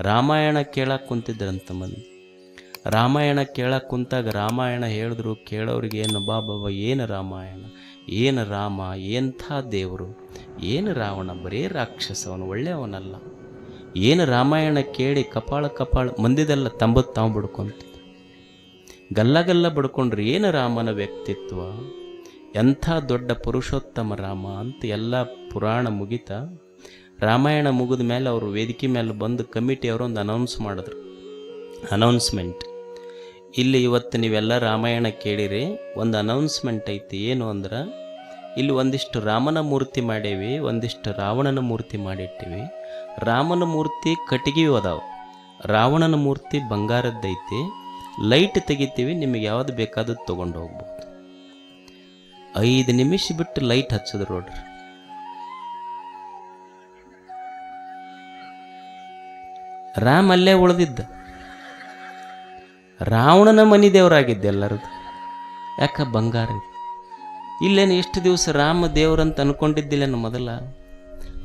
ರಾಮಾಯಣ ಕೇಳಕ್ಕೆ ಕುಂತಿದ್ರಂತ ಮಂದಿ. ರಾಮಾಯಣ ಕೇಳಕ್ಕೆ ಕುಂತಾಗ ರಾಮಾಯಣ ಹೇಳಿದ್ರು ಕೇಳೋರಿಗೆ ಏನು ಬಾಬಾ, ಏನು ರಾಮಾಯಣ? ಏನು ರಾಮ? ಎಂಥ ದೇವರು? ಏನು ರಾವಣ? ಬರೇ ರಾಕ್ಷಸ ಅವನು ಒಳ್ಳೆಯವನಲ್ಲ. ಏನು ರಾಮಾಯಣ ಕೇಳಿ ಕಪಾಳ ಕಪಾಳ ಮಂದಿದೆಲ್ಲ ತಂಬತ್ತು ತಾವು ಬಡ್ಕೊತಿದ್ದ ಗಲ್ಲ ಗಲ್ಲ ಬಡ್ಕೊಂಡ್ರೆ, ಏನು ರಾಮನ ವ್ಯಕ್ತಿತ್ವ? ಎಂಥ ದೊಡ್ಡ ಪುರುಷೋತ್ತಮ ರಾಮ ಅಂತ ಎಲ್ಲ ಪುರಾಣ ಮುಗಿತ ರಾಮಾಯಣ ಮುಗಿದ ಮೇಲೆ ಅವರು ವೇದಿಕೆ ಮೇಲೆ ಬಂದು ಕಮಿಟಿಯವರು ಒಂದು ಅನೌನ್ಸ್ ಮಾಡಿದ್ರು. ಅನೌನ್ಸ್ಮೆಂಟ್ ಇಲ್ಲಿ ಇವತ್ತು ನೀವೆಲ್ಲ ರಾಮಾಯಣ ಕೇಳಿರಿ, ಒಂದು ಅನೌನ್ಸ್ಮೆಂಟ್ ಐತಿ. ಏನು ಅಂದ್ರೆ, ಇಲ್ಲಿ ಒಂದಿಷ್ಟು ರಾಮನ ಮೂರ್ತಿ ಮಾಡೇವಿ, ಒಂದಿಷ್ಟು ರಾವಣನ ಮೂರ್ತಿ ಮಾಡಿಟ್ಟಿವಿ. ರಾಮನ ಮೂರ್ತಿ ಕಟ್ಟಿಗೆಯೂ ಅದಾವೆ. ರಾವಣನ ಮೂರ್ತಿ ಬಂಗಾರದ್ದೈತಿ. ಲೈಟ್ ತೆಗಿತೀವಿ, ನಿಮಗೆ ಯಾವ್ದು ಬೇಕಾದದ್ದು ತೊಗೊಂಡು ಹೋಗ್ಬೋದು. ಐದು ನಿಮಿಷ ಬಿಟ್ಟು ಲೈಟ್ ಹಚ್ಚಿದ್ರು ನೋಡ್ರಿ. ರಾಮ ಅಲ್ಲೇ ಉಳಿದಿದ್ದ. ರಾವಣನ ಮನಿ ದೇವರಾಗಿದ್ದೆ ಎಲ್ಲರದು ಯಾಕ ಬಂಗಾರ. ಇಲ್ಲೇನು ಎಷ್ಟು ದಿವಸ ರಾಮ ದೇವ್ರಂತ ಅನ್ಕೊಂಡಿದ್ದಿಲ್ಲೇನು ಮೊದಲ?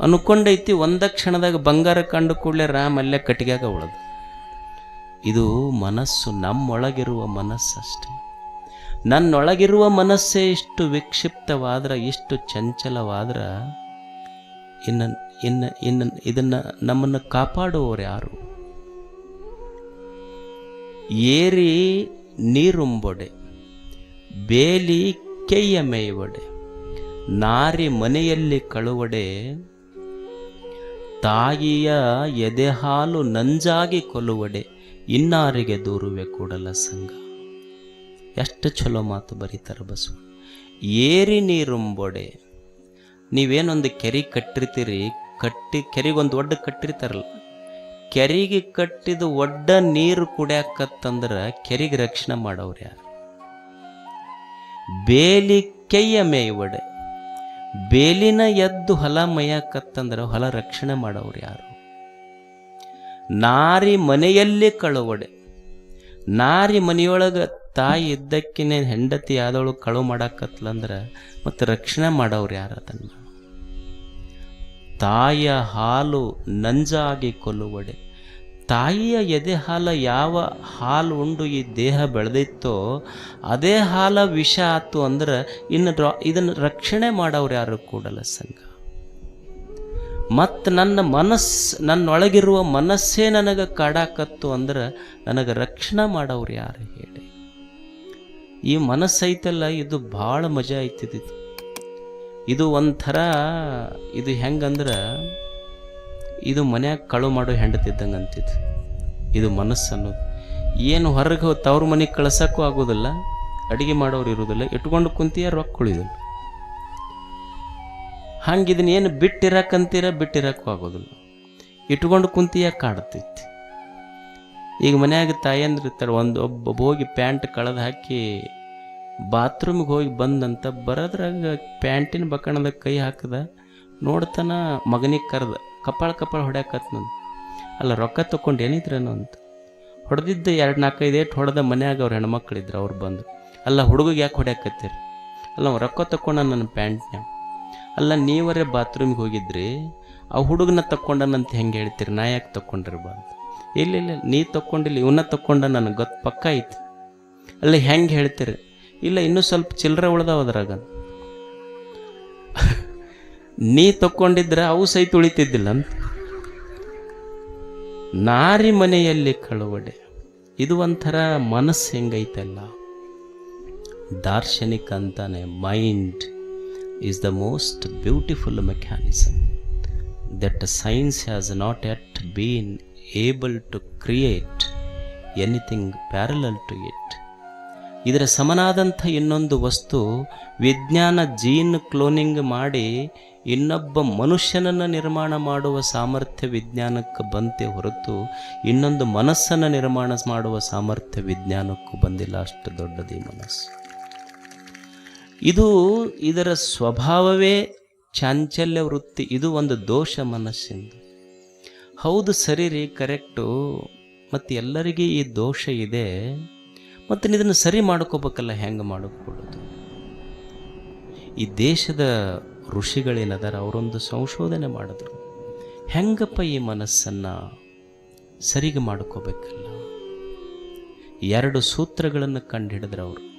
ಅನ್ಕೊಂಡೈತಿ ಒಂದ ಕ್ಷಣದಾಗ ಬಂಗಾರ ಕಂಡು ಕೂಡಲೇ ರಾಮ್ ಅಲ್ಲೇ ಕಟ್ಟಿಗ್ಯಾಗ ಉಳದು. ಇದು ಮನಸ್ಸು ನಮ್ಮೊಳಗಿರುವ ಮನಸ್ಸಷ್ಟೇ. ನನ್ನೊಳಗಿರುವ ಮನಸ್ಸೇ ಇಷ್ಟು ವಿಕ್ಷಿಪ್ತವಾದ್ರೆ, ಇಷ್ಟು ಚಂಚಲವಾದ್ರೆ, ಇನ್ನು ಇನ್ನು ಇನ್ನು, ಇದನ್ನು ನಮ್ಮನ್ನು ಕಾಪಾಡುವವರು ಯಾರು? ಏರಿ ನೀರುಂಬೊಡೆ, ಬೇಲಿ ಕೆಯ್ಯ ಮೇಯುವಡೆ, ನಾರಿ ಮನೆಯಲ್ಲಿ ಕಳುವಡೆ, ತಾಯಿಯ ಎದೆ ಹಾಲು ನಂಜಾಗಿ ಕೊಲ್ಲುವಡೆ, ಇನ್ನಾರಿಗೆ ದೂರುವೆ ಕೂಡಲ ಸಂಘ. ಎಷ್ಟು ಚಲೋ ಮಾತು ಬರೀತಾರೆ ಬಸವ. ಏರಿ ನೀರುಂಬೊಡೆ, ನೀವೇನೊಂದು ಕೆರೆ ಕಟ್ಟಿರ್ತೀರಿ, ಕಟ್ಟಿ ಕೆರೆಗೊಂದು ಒಡ್ಡ ಕಟ್ಟಿರ್ತಾರಲ್ಲ ಕೆರೆಗೆ ಕಟ್ಟಿದ ಒಡ್ಡ ನೀರು ಕುಡಿಯಾಕತ್ತಂದ್ರೆ ಕೆರೆಗೆ ರಕ್ಷಣೆ ಮಾಡೋರು ಯಾರು? ಬೇಲಿ ಕೈಯ ಮೇಯ್ವಡೆ. ಬೇಲಿನ ಎದ್ದು ಹೊಲ ಮೈಯಾಕತ್ತಂದ್ರೆ ಹೊಲ ರಕ್ಷಣೆ ಮಾಡೋರು ಯಾರು? ನಾರಿ ಮನೆಯಲ್ಲಿ ಕಳುವಡೆ. ನಾರಿ ಮನೆಯೊಳಗೆ ತಾಯಿ ಇದ್ದಕ್ಕಿನೇ ಹೆಂಡತಿ ಆದವಳು ಕಳು ಮಾಡಾಕತ್ಲಂದ್ರೆ ಮತ್ತು ರಕ್ಷಣೆ ಮಾಡೋರು ಯಾರು ಅದನ್ನು? ತಾಯಿಯ ಹಾಲು ನಂಜಾಗಿ ಕೊಲ್ಲುವಡೆ. ತಾಯಿಯ ಎದೆ ಹಾಲ ಯಾವ ಹಾಲು ಉಂಡು ಈ ದೇಹ ಬೆಳೆದಿತ್ತೋ, ಅದೇ ಹಾಲ ವಿಷ ಆತು ಅಂದ್ರೆ ಇನ್ನು ಇದನ್ನು ರಕ್ಷಣೆ ಮಾಡೋರು ಯಾರು ಕೂಡಲ್ಲ ಸಂಘ. ಮತ್ತು ನನ್ನ ಮನಸ್ಸು ನನ್ನೊಳಗಿರುವ ಮನಸ್ಸೇ ನನಗೆ ಕಾಡಾಕತ್ತು ಅಂದ್ರೆ ನನಗೆ ರಕ್ಷಣೆ ಮಾಡೋರು ಯಾರು ಹೇಳಿ. ಈ ಮನಸ್ಸೈತಲ್ಲ, ಇದು ಭಾಳ ಮಜಾ ಐತಿದ್ದು ಇದು ಒಂಥರ, ಇದು ಹೆಂಗಂದ್ರೆ ಇದು ಮನ್ಯಾಗ ಕಳು ಮಾಡೋ ಹೆಂಡತಿದ್ದಂಗೆ ಅಂತಿದ್ದು ಇದು ಮನಸ್ಸು ಅನ್ನೋದು. ಏನು ಹೊರಗೆ ತವ್ರ ಮನೆಗೆ ಕಳ್ಸೋಕ್ಕೂ ಆಗೋದಿಲ್ಲ, ಅಡುಗೆ ಮಾಡೋರು ಇರೋದಿಲ್ಲ, ಇಟ್ಕೊಂಡು ಕುಂತಿಯ ರೊಕ್ಕ ಉಳಿದಿಲ್ಲ. ಹಂಗೆ ಇದನ್ನ ಏನು ಬಿಟ್ಟಿರಕ್ಕಂತೀರ ಬಿಟ್ಟಿರಕ್ಕೂ ಆಗೋದಿಲ್ಲ. ಇಟ್ಕೊಂಡು ಕುಂತಿಯ ಕಾಡ್ತೈತಿ ಈಗ ಮನ್ಯಾಗ ತಾಯಂದ್ರೆ ಒಂದು ಒಬ್ಬ ಹೋಗಿ ಪ್ಯಾಂಟ್ ಕಳೆದು ಹಾಕಿ ಬಾತ್ರೂಮಿಗೆ ಹೋಗಿ ಬಂದಂತ, ಬರೋದ್ರಾಗ ಪ್ಯಾಂಟಿನ ಬಕಣದ ಕೈ ಹಾಕಿದ, ನೋಡ್ತಾನ ಮಗನಿಗೆ ಕರೆದ. ಕಪಾಳ ಕಪಾಳ ನಾನು ಅಲ್ಲ ರೊಕ್ಕ ತೊಗೊಂಡು ಏನಿದ್ರೇನೋ ಅಂತ. ಹೊಡೆದಿದ್ದ ಎರಡು ನಾಲ್ಕೈದು ಏಟು ಹೊಡೆದ ಮನ್ಯಾಗ ಅವ್ರ ಹೆಣ್ಮಕ್ಳಿದ್ರು ಅವ್ರು ಬಂದು. ಅಲ್ಲ ಹುಡುಗಿಗೆ ಯಾಕೆ ಹೊಡ್ಯಾಕತ್ತೀರಿ? ಅಲ್ಲ ಅವ್ನು ರೊಕ್ಕ ತಕೊಂಡ ನನ್ನ ಪ್ಯಾಂಟ್ನ್ಯಾಗ ಅಲ್ಲ ನೀವರೇ ಬಾತ್ರೂಮಿಗೆ ಹೋಗಿದ್ರಿ, ಆ ಹುಡುಗನ ತಕ್ಕೊಂಡನಂತ ಹೆಂಗೆ ಹೇಳ್ತೀರಿ? ನಾ ಯಾಕೆ ತಕ್ಕೊಂಡಿರ್ಬಾರ್ದು ಇಲ್ಲ ಇಲ್ಲ, ನೀ ತಕ್ಕೊಂಡಿಲ್ಲ ಇವನ್ನ ತಕ್ಕೊಂಡ ನನಗೆ ಗೊತ್ತು ಪಕ್ಕ ಐತಿ. ಅಲ್ಲ ಹೆಂಗೆ ಹೇಳ್ತೀರಿ? ಇಲ್ಲ ಇನ್ನೂ ಸ್ವಲ್ಪ ಚಿಲ್ಲರೆ ಉಳ್ದಾವ ಅದ್ರಾಗ ನೀ ತಕ್ಕೊಂಡಿದ್ರೆ ಅವು ಸಹಿತ ಉಳಿತಿದ್ದಿಲ್ಲ ಅಂತ. ನಾರಿ ಮನೆಯಲ್ಲಿ ಕಳುವಡೆ. ಇದು ಒಂಥರ ಮನಸ್ಸು ಹೆಂಗೈತಲ್ಲ. ದಾರ್ಶನಿಕ ಅಂತಾನೆ mind is the most beautiful mechanism that science has not yet been able to create anything parallel to it. ಇದರ ಸಮನಾದಂಥ ಇನ್ನೊಂದು ವಸ್ತು ವಿಜ್ಞಾನ ಜೀನ್ ಕ್ಲೋನಿಂಗ್ ಮಾಡಿ ಇನ್ನೊಬ್ಬ ಮನುಷ್ಯನನ್ನು ನಿರ್ಮಾಣ ಮಾಡುವ ಸಾಮರ್ಥ್ಯ ವಿಜ್ಞಾನಕ್ಕೆ ಬಂತೆ ಹೊರತು ಇನ್ನೊಂದು ಮನಸ್ಸನ್ನು ನಿರ್ಮಾಣ ಮಾಡುವ ಸಾಮರ್ಥ್ಯ ವಿಜ್ಞಾನಕ್ಕೂ ಬಂದಿಲ್ಲ. ಅಷ್ಟು ದೊಡ್ಡದು ಈ ಮನಸ್ಸು. ಇದು ಇದರ ಸ್ವಭಾವವೇ ಚಾಂಚಲ್ಯ ವೃತ್ತಿ. ಇದು ಒಂದು ದೋಷ ಮನಸ್ಸಿಂದು. ಹೌದು, ಸರಿ ರೀ ಕರೆಕ್ಟು ಮತ್ತು ಎಲ್ಲರಿಗೆ ಈ ದೋಷ ಇದೆ. ಮತ್ತು ಇದನ್ನು ಸರಿ ಮಾಡ್ಕೋಬೇಕಲ್ಲ, ಹೆಂಗೆ ಮಾಡಿಕೊಡೋದು ಈ ದೇಶದ ಋಷಿಗಳೇನದಾರ ಅವರೊಂದು ಸಂಶೋಧನೆ ಮಾಡಿದ್ರು. ಹೆಂಗಪ್ಪ ಈ ಮನಸ್ಸನ್ನು ಸರಿಗೆ ಮಾಡ್ಕೋಬೇಕಲ್ಲ? ಎರಡು ಸೂತ್ರಗಳನ್ನು ಕಂಡುಹಿಡಿದ್ರು ಅವರು.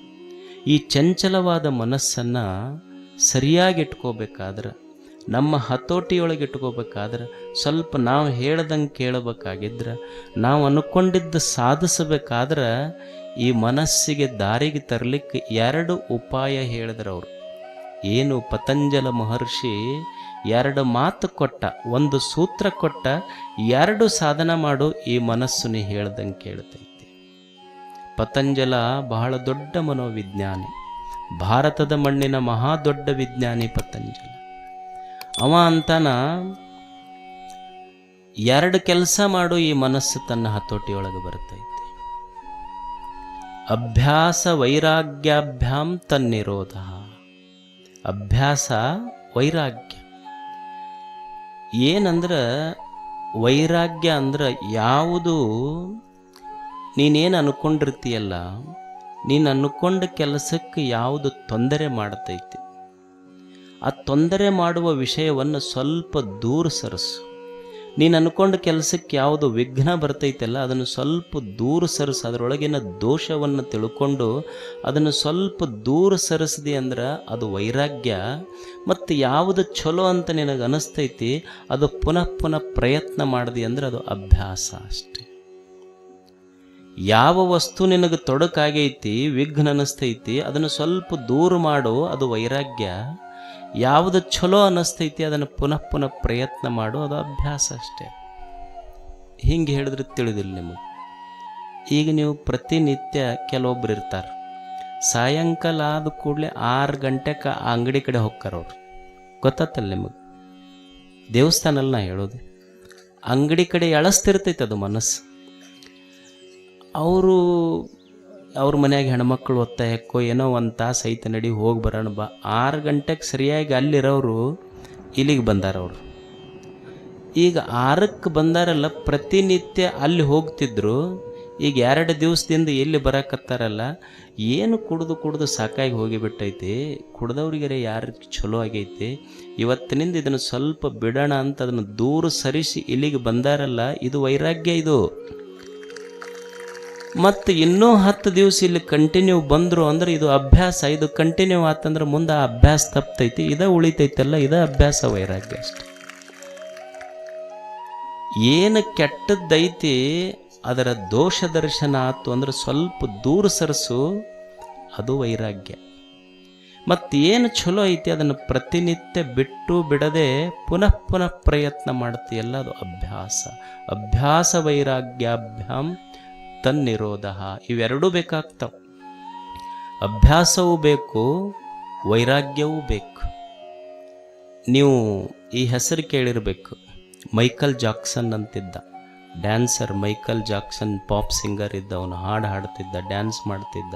ಈ ಚಂಚಲವಾದ ಮನಸ್ಸನ್ನು ಸರಿಯಾಗಿ ಇಟ್ಕೋಬೇಕಾದ್ರೆ, ನಮ್ಮ ಹತೋಟಿಯೊಳಗೆ ಇಟ್ಕೋಬೇಕಾದ್ರೆ, ಸ್ವಲ್ಪ ನಾವು ಹೇಳ್ದಂಗೆ ಕೇಳಬೇಕಾಗಿದ್ರೆ, ನಾವು ಅನ್ಕೊಂಡಿದ್ದು ಸಾಧಿಸಬೇಕಾದ್ರೆ, ಈ ಮನಸ್ಸಿಗೆ ದಾರಿಗೆ ತರಲಿಕ್ಕೆ ಎರಡು ಉಪಾಯ ಹೇಳಿದ್ರು ಅವರು. ಏನು ಪತಂಜಲ ಮಹರ್ಷಿ ಎರಡು ಮಾತು ಕೊಟ್ಟ, ಒಂದು ಸೂತ್ರ ಕೊಟ್ಟ, ಎರಡು ಸಾಧನ ಮಾಡು ಈ ಮನಸ್ಸು ನೀ ಹೇಳ್ದಂಗೆ ಕೇಳ್ತೈತಿ. ಪತಂಜಲ ಬಹಳ ದೊಡ್ಡ ಮನೋವಿಜ್ಞಾನಿ, ಭಾರತದ ಮಣ್ಣಿನ ಮಹಾ ದೊಡ್ಡ ವಿಜ್ಞಾನಿ ಪತಂಜಲ. ಅವ ಅಂತಾನ, ಎರಡು ಕೆಲಸ ಮಾಡು ಈ ಮನಸ್ಸು ತನ್ನ ಹತೋಟಿಯೊಳಗೆ ಬರ್ತೈತಿ. ಅಭ್ಯಾಸ ವೈರಾಗ್ಯಾಭ್ಯಾಂ ತನ್ನಿರೋಧ. ಅಭ್ಯಾಸ, ವೈರಾಗ್ಯ. ಏನಂದ್ರೆ ವೈರಾಗ್ಯ ಅಂದ್ರೆ ಯಾವುದು ನೀನೇನು ಅನ್ಕೊಂಡಿರ್ತೀಯಲ್ಲ, ನೀನು ಅನ್ಕೊಂಡ ಕೆಲಸಕ್ಕೆ ಯಾವುದು ತೊಂದರೆ ಮಾಡ್ತೈತಿ. ಆ ತೊಂದರೆ ಮಾಡುವ ವಿಷಯವನ್ನು ಸ್ವಲ್ಪ ದೂರ ಸರಿಸು. ನೀನು ಅನ್ಕೊಂಡ ಕೆಲಸಕ್ಕೆ ಯಾವುದು ವಿಘ್ನ ಬರ್ತೈತಲ್ಲ, ಅದನ್ನು ಸ್ವಲ್ಪ ದೂರ ಸರಿಸು. ಅದರೊಳಗಿನ ದೋಷವನ್ನು ತಿಳ್ಕೊಂಡು ಅದನ್ನು ಸ್ವಲ್ಪ ದೂರ ಸರಿಸಿದೆ ಅಂದ್ರೆ ಅದು ವೈರಾಗ್ಯ. ಮತ್ತು ಯಾವುದು ಚಲೋ ಅಂತ ನಿನಗೆ ಅನಿಸ್ತೈತಿ, ಅದು ಪುನಃ ಪುನಃ ಪ್ರಯತ್ನ ಮಾಡಿದೆ ಅಂದ್ರೆ ಅದು ಅಭ್ಯಾಸ ಅಷ್ಟೆ. ಯಾವ ವಸ್ತು ನಿನಗೆ ತೊಡಕಾಗೈತಿ, ವಿಘ್ನ ಅನಿಸ್ತೈತಿ, ಅದನ್ನು ಸ್ವಲ್ಪ ದೂರ ಮಾಡು, ಅದು ವೈರಾಗ್ಯ. ಯಾವುದು ಚಲೋ ಅನ್ನಿಸ್ತೈತಿ ಅದನ್ನು ಪುನಃ ಪುನಃ ಪ್ರಯತ್ನ ಮಾಡು, ಅದು ಅಭ್ಯಾಸ ಅಷ್ಟೇ. ಹಿಂಗೆ ಹೇಳಿದ್ರೆ ತಿಳಿದಿಲ್ಲ ನಿಮಗೆ. ಈಗ ನೀವು ಪ್ರತಿನಿತ್ಯ ಕೆಲವೊಬ್ರು ಇರ್ತಾರೆ. ಸಾಯಂಕಾಲ ಆದ ಕೂಡಲೇ ಆರು ಗಂಟೆಗೆ ಆ ಅಂಗಡಿ ಕಡೆ ಹೋಗ್ತಾರವ್ರು ಗೊತ್ತಾತಲ್ಲ ನಿಮಗೆ? ದೇವಸ್ಥಾನಲ್ಲಿ ನಾ ಹೇಳೋದು, ಅಂಗಡಿ ಕಡೆ ಎಳಸ್ತಿರ್ತೈತೆ ಅದು ಮನಸ್ಸು. ಅವರು ಅವ್ರ ಮನೆಯಾಗ ಹೆಣ್ಮಕ್ಳು ಒತ್ತಾಯಕ್ಕೋ ಏನೋ ಒಂದು ತಾಸು ಐತೆ ನಡಿ, ಹೋಗಿ ಬರೋಣ ಬಾ. ಆರು ಗಂಟೆಗೆ ಸರಿಯಾಗಿ ಅಲ್ಲಿರೋರು ಇಲ್ಲಿಗೆ ಬಂದಾರ ಅವರು. ಈಗ ಆರಕ್ಕೆ ಬಂದಾರಲ್ಲ, ಪ್ರತಿನಿತ್ಯ ಅಲ್ಲಿ ಹೋಗ್ತಿದ್ರು, ಈಗ ಎರಡು ದಿವಸದಿಂದ ಎಲ್ಲಿ ಬರಕತ್ತಾರಲ್ಲ, ಏನು ಕುಡಿದು ಕುಡಿದು ಸಾಕಾಗಿ ಹೋಗಿಬಿಟ್ಟೈತಿ, ಕುಡ್ದವ್ರಿಗರೆ ಯಾರು ಚಲೋ ಆಗೈತಿ, ಇವತ್ತಿನಿಂದ ಇದನ್ನು ಸ್ವಲ್ಪ ಬಿಡೋಣ ಅಂತ ಅದನ್ನು ದೂರ ಸರಿಸಿ ಇಲ್ಲಿಗೆ ಬಂದಾರಲ್ಲ, ಇದು ವೈರಾಗ್ಯ ಇದು. ಮತ್ತು ಇನ್ನೂ ಹತ್ತು ದಿವಸ ಇಲ್ಲಿ ಕಂಟಿನ್ಯೂ ಬಂದರು ಅಂದ್ರೆ ಇದು ಅಭ್ಯಾಸ. ಇದು ಕಂಟಿನ್ಯೂ ಆತಂದ್ರೆ ಮುಂದೆ ಆ ಅಭ್ಯಾಸ ತಪ್ತೈತಿ, ಇದ ಉಳಿತೈತಲ್ಲ, ಇದ ಅಭ್ಯಾಸ ವೈರಾಗ್ಯ ಅಷ್ಟೆ. ಏನು ಕೆಟ್ಟದ್ದೈತಿ, ಅದರ ದೋಷ ದರ್ಶನ ಆತು ಅಂದ್ರೆ ಸ್ವಲ್ಪ ದೂರ ಸರಿಸು, ಅದು ವೈರಾಗ್ಯ. ಮತ್ತೇನು ಚಲೋ ಐತಿ, ಅದನ್ನು ಪ್ರತಿನಿತ್ಯ ಬಿಟ್ಟು ಬಿಡದೆ ಪುನಃ ಪುನಃ ಪ್ರಯತ್ನ ಮಾಡ್ತೀಯಲ್ಲ, ಅದು ಅಭ್ಯಾಸ. ಅಭ್ಯಾಸ ವೈರಾಗ್ಯಾಭ್ಯಾಂ ತನ್ನಿರೋಧ ಇವೆರಡೂ ಬೇಕಾಗ್ತವೆ. ಅಭ್ಯಾಸವೂ ಬೇಕು, ವೈರಾಗ್ಯವೂ ಬೇಕು. ನೀವು ಈ ಹೆಸರು ಕೇಳಿರಬೇಕು, ಮೈಕಲ್ ಜಾಕ್ಸನ್ ಅಂತಿದ್ದ. Dancer Michael Jackson, pop singer ಇದ್ದ ಅವನು ಹಾಡು ಹಾಡ್ತಿದ್ದ, ಡ್ಯಾನ್ಸ್ ಮಾಡ್ತಿದ್ದ.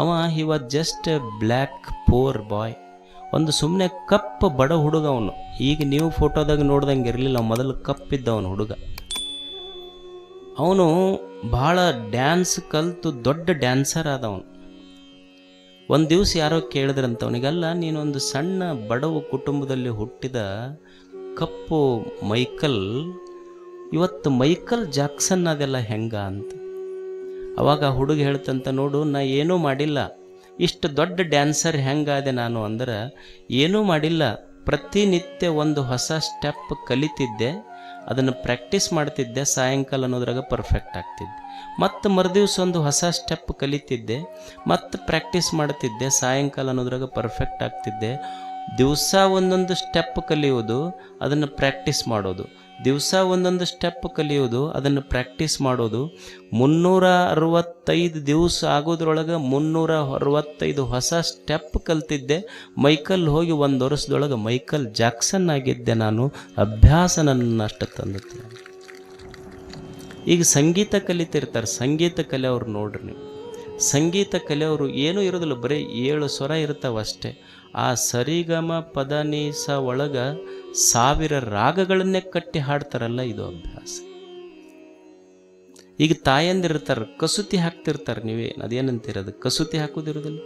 ಅವ he was just black poor boy ಒಂದು ಸುಮ್ಮನೆ ಕಪ್ಪು ಬಡ ಹುಡುಗ ಅವನು ಈಗ ನೀವು ಫೋಟೋದಾಗ ನೋಡ್ದಂಗೆ ಇರಲಿಲ್ಲ, ಮೊದಲು ಕಪ್ಪಿದ್ದ ಅವನು ಹುಡುಗ. ಅವನು ಭಾಳ ಡ್ಯಾನ್ಸ್ ಕಲಿತು ದೊಡ್ಡ ಡ್ಯಾನ್ಸರ್ ಆದವನು. ಒಂದು ದಿವಸ ಯಾರೋ ಕೇಳಿದ್ರಂತ ಅವನಿಗೆಲ್ಲ, ನೀನೊಂದು ಸಣ್ಣ ಬಡವ ಕುಟುಂಬದಲ್ಲಿ ಹುಟ್ಟಿದ ಕಪ್ಪು ಮೈಕಲ್, ಇವತ್ತು ಮೈಕಲ್ ಜಾಕ್ಸನ್ ಅದೆಲ್ಲ ಹೆಂಗ ಅಂತ. ಅವಾಗ ಹುಡುಗ ಹೇಳ್ತಂತ, ನೋಡು, ನಾ ಏನೂ ಮಾಡಿಲ್ಲ. ಇಷ್ಟು ದೊಡ್ಡ ಡ್ಯಾನ್ಸರ್ ಹೆಂಗಾದೆ ನಾನು ಅಂದ್ರೆ, ಏನೂ ಮಾಡಿಲ್ಲ. ಪ್ರತಿನಿತ್ಯ ಒಂದು ಹೊಸ ಸ್ಟೆಪ್ ಕಲಿತಿದ್ದೆ. ಅದನ್ನು ಪ್ರಾಕ್ಟೀಸ್ ಮಾಡ್ತಿದ್ದೆ, ಸಾಯಂಕಾಲ ಅನ್ನೋದ್ರಾಗ ಪರ್ಫೆಕ್ಟ್ ಆಗ್ತಿದ್ದೆ. ಮತ್ತು ಮರುದಿವ್ಸ ಒಂದು ಹೊಸ ಸ್ಟೆಪ್ ಕಲಿತಿದ್ದೆ, ಮತ್ತು ಪ್ರಾಕ್ಟೀಸ್ ಮಾಡ್ತಿದ್ದೆ, ಸಾಯಂಕಾಲ ಅನ್ನೋದ್ರಾಗ ಪರ್ಫೆಕ್ಟ್ ಆಗ್ತಿದ್ದೆ. ದಿವಸ ಒಂದೊಂದು ಸ್ಟೆಪ್ ಕಲಿಯೋದು ಅದನ್ನು ಪ್ರಾಕ್ಟೀಸ್ ಮಾಡೋದು. ದಿವಸ ಒಂದೊಂದು ಸ್ಟೆಪ್ ಕಲಿಯೋದು, ಅದನ್ನು ಪ್ರಾಕ್ಟೀಸ್ ಮಾಡೋದು. ಮುನ್ನೂರ ಅರವತ್ತೈದು ದಿವಸ ಆಗೋದ್ರೊಳಗೆ ಮುನ್ನೂರ ಅರವತ್ತೈದು ಹೊಸ ಸ್ಟೆಪ್ ಕಲ್ತಿದ್ದೆ. ಮೈಕಲ್ ಹೋಗಿ ಒಂದು ವರ್ಷದೊಳಗೆ ಮೈಕಲ್ ಜಾಕ್ಸನ್ ಆಗಿದ್ದೆ ನಾನು. ಅಭ್ಯಾಸ ನನ್ನ ಅಷ್ಟು ತಂದಿತ್ತು ಈಗ ಸಂಗೀತ ಕಲಿತಿರ್ತಾರೆ. ಸಂಗೀತ ಕಲಿಯವ್ರು ನೋಡ್ರಿ ನೀವು. ಸಂಗೀತ ಕಲಿಯವರು ಏನೂ ಇರೋದಿಲ್ಲ. ಬರೀ ಏಳು ಸ್ವರ ಇರ್ತಾವೆ ಅಷ್ಟೇ ಆ ಸರಿಗಮ ಪದನೀಸ ಒಳಗ ಸಾವಿರ ರಾಗಗಳನ್ನೇ ಕಟ್ಟಿ ಹಾಡ್ತಾರಲ್ಲ, ಇದು ಅಭ್ಯಾಸ. ಈಗ ತಾಯಂದಿರ್ತಾರೆ ಕಸೂತಿ ಹಾಕ್ತಿರ್ತಾರೆ ನೀವೇ ಅದೇನಂತೀರದು ಕಸೂತಿ ಹಾಕೋದಿರೋದಿಲ್ಲ?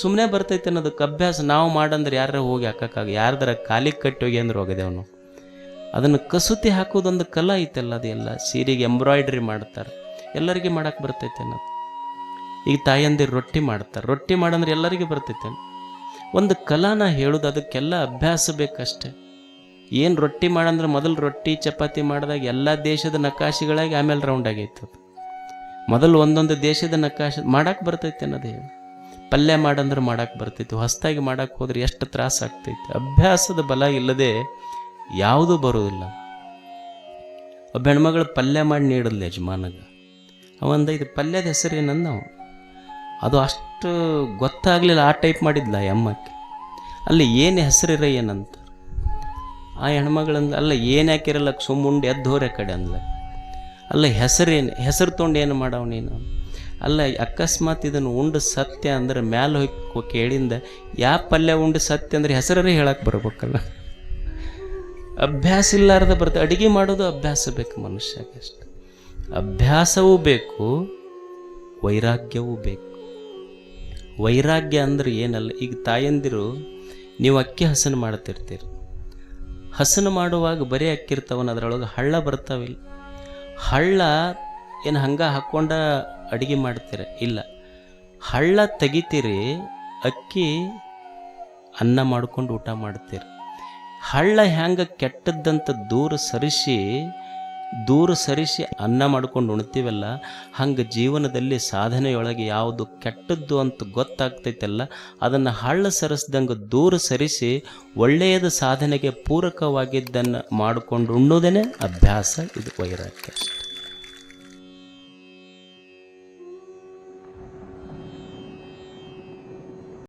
ಸುಮ್ಮನೆ ಬರ್ತೈತೆ ಅನ್ನೋದಕ್ಕೆ ಅಭ್ಯಾಸ ನಾವು ಮಾಡಂದ್ರೆ ಯಾರ ಹೋಗಿ ಹಾಕಕ್ಕಾಗ ಯಾರ್ದಾರ ಕಾಲಿಗೆ ಕಟ್ಟಿ ಹೋಗಿ ಅಂದ್ರೆ ಹೋಗಿದೆ ಅವನು. ಅದನ್ನು ಕಸೂತಿ ಹಾಕೋದೊಂದು ಕಲಾ ಐತಲ್ಲ ಅದೆಲ್ಲ? ಸೀರೆಗೆ ಎಂಬ್ರಾಯ್ಡ್ರಿ ಮಾಡ್ತಾರೆ, ಎಲ್ಲರಿಗೆ ಮಾಡಕ್ಕೆ ಬರ್ತೈತೆ ಅನ್ನೋದು. ಈಗ ತಾಯಂದಿರು ರೊಟ್ಟಿ ಮಾಡ್ತಾರೆ, ರೊಟ್ಟಿ ಮಾಡಂದ್ರೆ ಎಲ್ಲರಿಗೆ ಬರ್ತೈತೆ. ಒಂದು ಕಲಾನ ಹೇಳೋದು, ಅದಕ್ಕೆಲ್ಲ ಅಭ್ಯಾಸ ಬೇಕಷ್ಟೆ. ಏನು ರೊಟ್ಟಿ ಮಾಡಂದ್ರೆ ಮೊದಲು ರೊಟ್ಟಿ, ಚಪಾತಿ ಮಾಡಿದಾಗ ಎಲ್ಲ ದೇಶದ ನಕಾಶಿಗಳಾಗಿ ಆಮೇಲೆ ರೌಂಡ್ ಆಗೈತೆ ಅದು ಮೊದಲು ಒಂದೊಂದು ದೇಶದ ನಕಾಶೆ ಮಾಡಕ್ಕೆ ಬರ್ತೈತೆ ಅನ್ನೋದೇ ಪಲ್ಯ ಮಾಡಂದ್ರೆ ಮಾಡಕ್ಕೆ ಬರ್ತೈತಿ, ಹೊಸದಾಗಿ ಮಾಡಕ್ಕೆ ಹೋದ್ರೆ ಎಷ್ಟು ತ್ರಾಸ ಆಗ್ತೈತಿ. ಅಭ್ಯಾಸದ ಬಲ ಇಲ್ಲದೆ ಯಾವುದೂ ಬರೋದಿಲ್ಲ. ಒಬ್ಬ ಹೆಣ್ಮಗಳು ಪಲ್ಯ ಮಾಡಿ ನೀಡಲ್ಲ ಯಜಮಾನಗ. ಅವಂದ ಇದು ಪಲ್ಯದ ಹೆಸರು ಏನಂದ ಅವ ಅದು ಅಷ್ಟು ಗೊತ್ತಾಗಲಿಲ್ಲ. ಆ ಟೈಪ್ ಮಾಡಿದ್ಲ ಆ ಅಮ್ಮಕ್ಕೆ. ಅಲ್ಲಿ ಏನು ಹೆಸರಿರ ಏನಂತ. ಆ ಹೆಣ್ಮಗಳಂದ ಅಲ್ಲ ಏನು ಹಾಕಿರಲ್ಲ ಸುಮ್ಮುಂಡು ಎದ್ದೋರೆ ಕಡೆ ಅಂದ್ಲ. ಅಲ್ಲ ಹೆಸರೇನು, ಹೆಸರು ತೊಗೊಂಡು ಏನು ಮಾಡವ ನೀನು? ಅಲ್ಲ ಅಕಸ್ಮಾತ್ ಇದನ್ನು ಉಂಡು ಸತ್ಯ ಅಂದ್ರೆ ಮ್ಯಾಲೆ ಹೋಗಿ ಕೇಳಿಂದ, ಯಾ ಪಲ್ಯ ಉಂಡು ಸತ್ಯ ಅಂದ್ರೆ ಹೆಸರೇ ಹೇಳಕ್ಕೆ ಬರ್ಬೇಕಲ್ಲ. ಅಭ್ಯಾಸ ಇಲ್ಲಾರ್ದ ಬರ್ತದೆ ಅಡುಗೆ ಮಾಡೋದು ಅಭ್ಯಾಸ ಬೇಕು ಮನುಷ್ಯಗೆ ಅಷ್ಟೆ. ಅಭ್ಯಾಸವೂ ಬೇಕು, ವೈರಾಗ್ಯವೂ ಬೇಕು. ವೈರಾಗ್ಯ ಅಂದ್ರೆ ಏನಲ್ಲ? ಈಗ ತಾಯಂದಿರು, ನೀವು ಅಕ್ಕಿ ಹಸನ ಮಾಡ್ತಿರ್ತೀರಿ. ಹಸನ ಮಾಡುವಾಗ ಬರೀ ಅಕ್ಕಿ ಇರ್ತಾವನ ಅದರೊಳಗೆ ಹಳ್ಳ ಬರ್ತಾವಿಲ್ಲ. ಹಳ್ಳ ಏನು ಹಂಗೆ ಹಾಕ್ಕೊಂಡ ಅಡುಗೆ ಮಾಡ್ತೀರ? ಇಲ್ಲ. ಹಳ್ಳ ತೆಗಿತೀರಿ, ಅಕ್ಕಿ ಅನ್ನ ಮಾಡ್ಕೊಂಡು ಊಟ ಮಾಡ್ತೀರಿ. ಹಳ್ಳ ಹ್ಯಾಂಗ ಕೆಟ್ಟದ್ದಂತ ದೂರ ಸರಿಸಿ ದೂರ ಸರಿಸಿ ಅನ್ನ ಮಾಡ್ಕೊಂಡು ಉಣ್ತೀವಲ್ಲ, ಹಂಗೆ ಜೀವನದಲ್ಲಿ ಸಾಧನೆಯೊಳಗೆ ಯಾವುದು ಕೆಟ್ಟದ್ದು ಅಂತ ಗೊತ್ತಾಗ್ತೈತಲ್ಲ, ಅದನ್ನು ಹಳ್ಳ ಸರಿಸ್ದಂಗೆ ದೂರ ಸರಿಸಿ ಒಳ್ಳೆಯದ ಸಾಧನೆಗೆ ಪೂರಕವಾಗಿದ್ದನ್ನು ಮಾಡಿಕೊಂಡು ಉಣ್ಣೋದೇ ಅಭ್ಯಾಸ, ಇದು ವೈರಾಗ್ಯ.